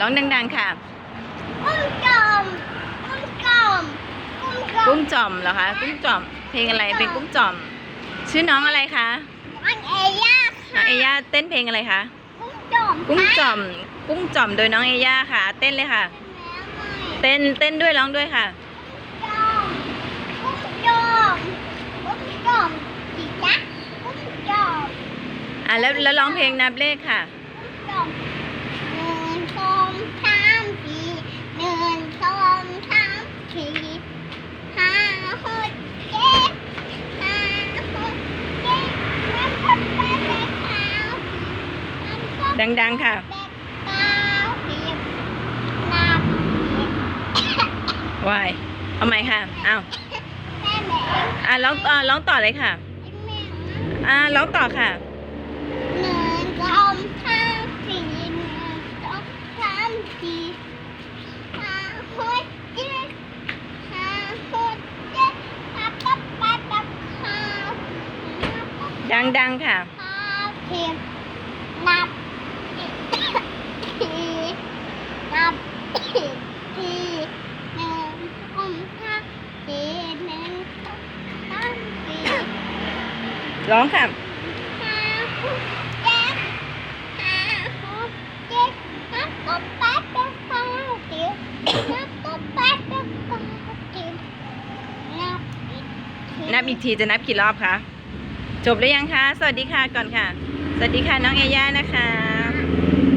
ร้องดัง ๆ ค่ะ กุ้งจอม กุ้งจอม กุ้งจอมกุ้งจอมเหรอคะ กุ้งจอม เพลงอะไร เป็นกุ้งจอม ชื่อน้องอะไรคะ อันเอย่าน้องเอย่าเต้นเพลงอะไรคะ กุ้งจอมกุ้งจอม กุ้งจอมโดยน้องเอย่าค่ะ เต้นเลยค่ะ เต้น เต้นด้วยร้องด้วยค่ะ กุ้งจอม กุ้งจอมจีจ๊ะกุ้งจอมอะแล้วแล้วร้องเพลงนับเลขค่ะจอมหนึ่งสองสามสี่หนึ่งสองสามสี่ห้าหกเจ็ดห้าหกเจ็ดนับนับนับนับเก้านับนับ ดัง ๆ ค่ะเก้าสิบนับสิบวาย เอาใหม่ค่ะอ้าวแม่แม่อะร้องอะร้องต่อเลยค่ะแม่อะร้องต่อค่ะ หนึ่งสองสามสี่หนึ่งสองสามสี่ห้าหกเจ็ดห้าหกเจ็ดนับนับนับนับห้านับดังๆค่ะ ห้าสิบนับสี่นับสี่หนึ่งสองสามสี่หนึ่งสองสามสี่ ร้องค่ะ ห้าหกเจ็ดห้าหกเจ็ดนับก็แปดก็เก้าสิบนับก็แปดก็เก้าสิบ นับอีกทีนับอีกทีจะนับกี่รอบคะจบหรือยังคะ สวัสดีค่ะก่อนค่ะ สวัสดีค่ะน้องเอย่านะคะ